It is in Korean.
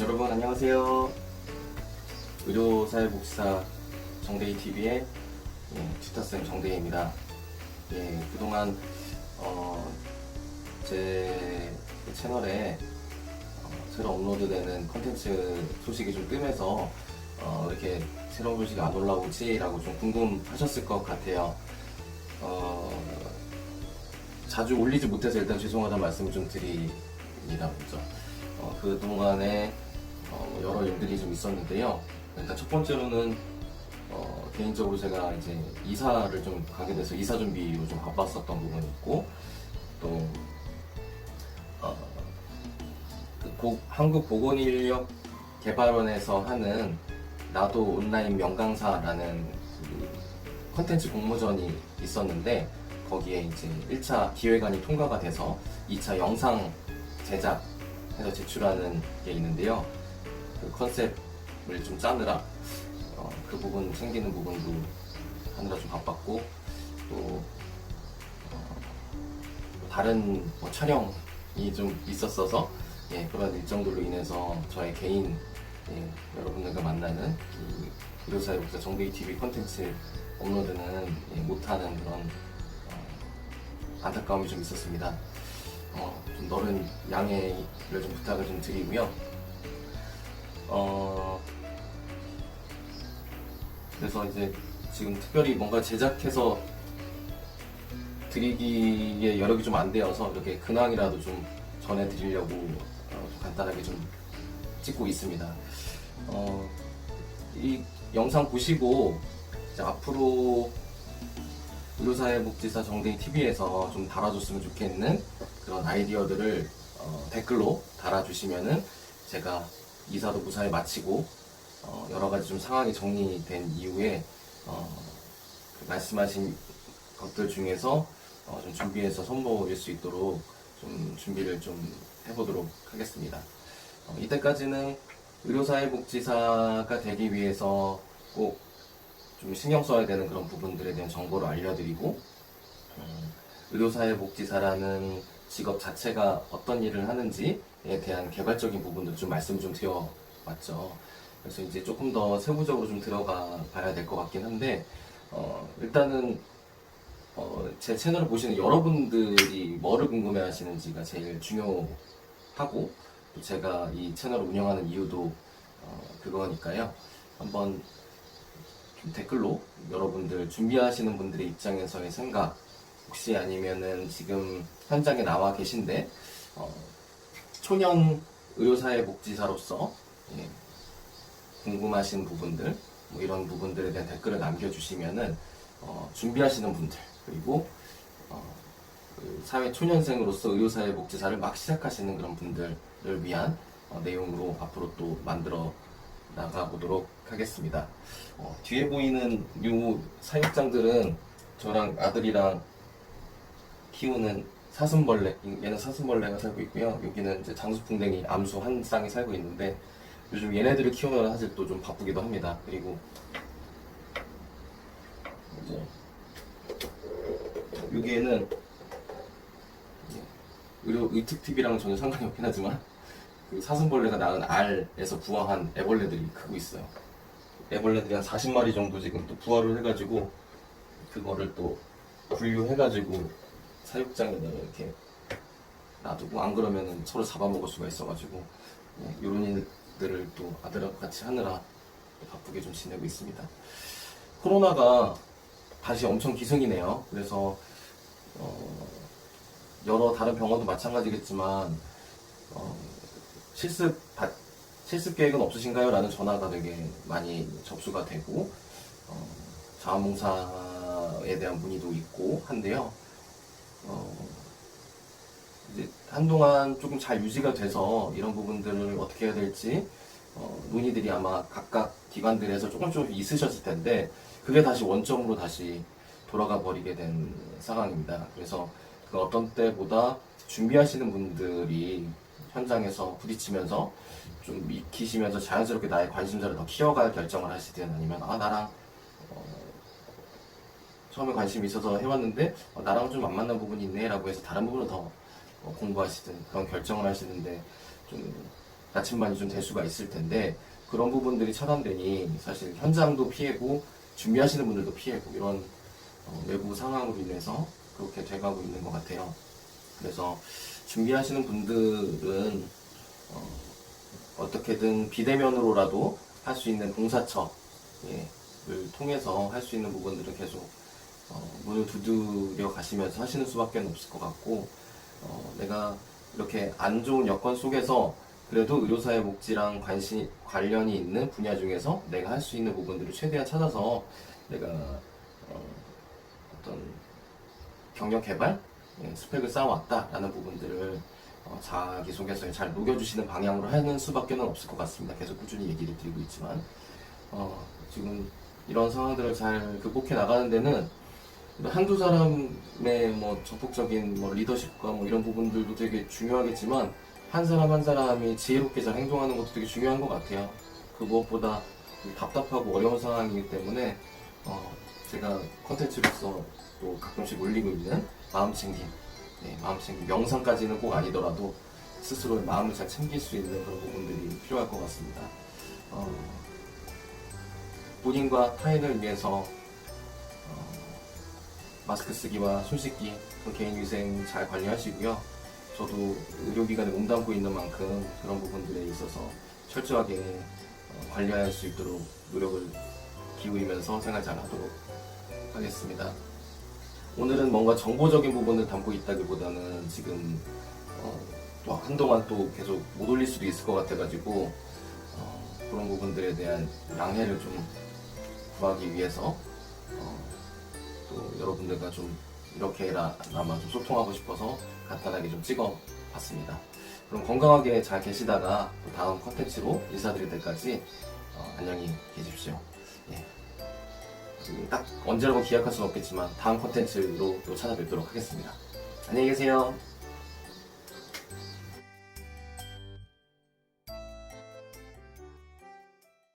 여러분 안녕하세요. 의료사회복지사 정대희 TV의 예, 튜터쌤 정대희입니다. 예, 그동안 어, 제 채널에 어, 새로 업로드되는 컨텐츠 소식이 좀 뜸해서 어, 이렇게 새로운 소식이 안 올라오지라고 좀 궁금하셨을 것 같아요. 어, 자주 올리지 못해서 일단 죄송하다는 말씀을 좀 드립니다 먼저. 어, 그동안에 어, 여러 일들이 좀 있었는데요. 일단 첫 번째로는 어, 개인적으로 제가 이제 이사를 좀 가게 돼서 이사 준비로 좀 바빴었던 부분이 있고 또 어, 그 고- 한국 보건인력 개발원에서 하는 나도 온라인 명강사라는 그 컨텐츠 공모전이 있었는데 거기에 이제 1차 기획안이 통과가 돼서 2차 영상 제작해서 제출하는 게 있는데요. 그 컨셉을 좀 짜느라 어, 그 부분 생기는 부분도 하느라 좀 바빴고 또 어, 다른 뭐 촬영이 좀 있었어서 예, 그런 일정들로 인해서 저의 개인 예, 여러분들과 만나는 이 의료사회 복사 정대희 TV 콘텐츠 업로드는 예, 못하는 그런 어, 안타까움이 좀 있었습니다. 어, 좀 너른 양해를 좀 부탁을 좀 드리고요. 어, 그래서 이제 지금 특별히 뭔가 제작해서 드리기에 여력이 좀 안 되어서 이렇게 근황이라도 좀 전해드리려고 어, 좀 간단하게 좀 찍고 있습니다. 어, 이 영상 보시고 앞으로 의료사회복지사 정대희 TV에서 좀 달아줬으면 좋겠는 그런 아이디어들을 어, 댓글로 달아주시면은 제가 이사도 무사히 마치고 어, 여러 가지 좀 상황이 정리된 이후에 어, 그 말씀하신 것들 중에서 어, 좀 준비해서 선보일 수 있도록 좀 준비를 좀 해보도록 하겠습니다. 어, 이때까지는 의료사회복지사가 되기 위해서 꼭 좀 신경 써야 되는 그런 부분들에 대한 정보를 알려드리고 음, 의료사회복지사라는 직업 자체가 어떤 일을 하는지에 대한 개발적인 부분도 좀 말씀 좀 드려봤죠. 그래서 이제 조금 더 세부적으로 좀 들어가 봐야 될 것 같긴 한데 어, 일단은 어, 제 채널을 보시는 여러분들이 뭐를 궁금해 하시는지가 제일 중요하고 또 제가 이 채널을 운영하는 이유도 어, 그거니까요. 한번 좀 댓글로 여러분들 준비하시는 분들의 입장에서의 생각 혹시 아니면은 지금 현장에 나와 계신데 어, 초년 의료사회 복지사로서 예, 궁금하신 부분들 뭐 이런 부분들에 대한 댓글을 남겨주시면은 어, 준비하시는 분들 그리고 어, 그 사회 초년생으로서 의료사회 복지사를 막 시작하시는 그런 분들을 위한 어, 내용으로 앞으로 또 만들어 나가보도록 하겠습니다. 어, 뒤에 보이는 요 사육장들은 저랑 아들이랑 키우는 사슴벌레, 얘는 사슴벌레가 살고 있고요. 여기는 이제 장수풍뎅이, 암수 한 쌍이 살고 있는데 요즘 얘네들을 키우느라 사실 또 좀 바쁘기도 합니다. 그리고 이제 여기에는 의료 의특TV랑은 전혀 상관이 없긴 하지만 그 사슴벌레가 낳은 알에서 부화한 애벌레들이 크고 있어요. 애벌레들이 한 40마리 정도 지금 또 부화를 해가지고 그거를 또 분류해가지고 사육장에다가 이렇게 놔두고 안 그러면은 서로 잡아먹을 수가 있어가지고 네, 이런 일들을 또 아들하고 같이 하느라 또 바쁘게 좀 지내고 있습니다. 코로나가 다시 엄청 기승이네요. 그래서 어, 여러 다른 병원도 마찬가지겠지만 어, 실습 받- 실습 계획은 없으신가요? 라는 전화가 되게 많이 접수가 되고 어, 자원봉사에 대한 문의도 있고 한데요. 어, 이제 한동안 조금 잘 유지가 돼서 이런 부분들을 어떻게 해야 될지 어, 논의들이 아마 각각 기관들에서 조금 조금 있으셨을 텐데 그게 다시 원점으로 다시 돌아가 버리게 된 상황입니다. 그래서 그 어떤 때보다 준비하시는 분들이 현장에서 부딪히면서 좀 익히시면서 자연스럽게 나의 관심사를 더 키워갈 결정을 하시든 아니면 아 나랑 어, 처음에 관심이 있어서 해왔는데 어, 나랑 좀 안 맞는 부분이 있네라고 해서 다른 부분을 더 어, 공부하시든 그런 결정을 하시는데 좀 나침반이 좀 될 수가 있을 텐데 그런 부분들이 차단되니 사실 현장도 피해고 준비하시는 분들도 피해고 이런 어, 외부 상황으로 인해서 그렇게 돼가고 있는 것 같아요. 그래서 준비하시는 분들은 어, 떻게든 비대면으로라도 할 수 있는 봉사처 예, 을 통해서 할 수 있는 부분들은 계속 어, 문을 두드려 가시면서 하시는 수밖에 없을 것 같고 어, 내가 이렇게 안 좋은 여건 속에서 그래도 의료사회 복지랑 관심 관련이 있는 분야 중에서 내가 할 수 있는 부분들을 최대한 찾아서 내가 어, 어떤 경력 개발 예, 스펙을 쌓아왔다라는 부분들을 어, 자기소개서에 잘 녹여주시는 방향으로 하는 수밖에 는 없을 것 같습니다. 계속 꾸준히 얘기를 드리고 있지만 어, 지금 이런 상황들을 잘 극복해 나가는 데는 한두 사람의 뭐 적극적인 뭐 리더십과 뭐 이런 부분들도 되게 중요하겠지만 한 사람 한 사람이 지혜롭게 잘 행동하는 것도 되게 중요한 것 같아요. 그 무엇보다 답답하고 어려운 상황이기 때문에 어, 제가 컨텐츠로서 또 가끔씩 올리고 있는 마음 챙김, 네, 마음 챙김 명상까지는 꼭 아니더라도 스스로의 마음을 잘 챙길 수 있는 그런 부분들이 필요할 것 같습니다. 어, 본인과 타인을 위해서 어, 마스크 쓰기와 손 씻기, 그 개인 위생 잘 관리하시고요. 저도 의료기관에 몸담고 있는 만큼 그런 부분들에 있어서 철저하게 어, 관리할 수 있도록 노력을 기울이면서 생활 잘 하도록 하겠습니다. 오늘은 뭔가 정보적인 부분을 담고 있다기보다는 지금 어, 또 한동안 또 계속 못 올릴 수도 있을 것 같아가지고 어, 그런 부분들에 대한 양해를 좀 구하기 위해서 어, 또 여러분들과 좀 이렇게나마 좀 소통하고 싶어서 간단하게 좀 찍어봤습니다. 그럼 건강하게 잘 계시다가 또 다음 컨텐츠로 인사드릴 때까지 어, 안녕히 계십시오. 예. 그딱 언제라고 기약할 수는 없겠지만 다음 컨텐츠로 또 찾아뵙도록 하겠습니다. 안녕히 계세요.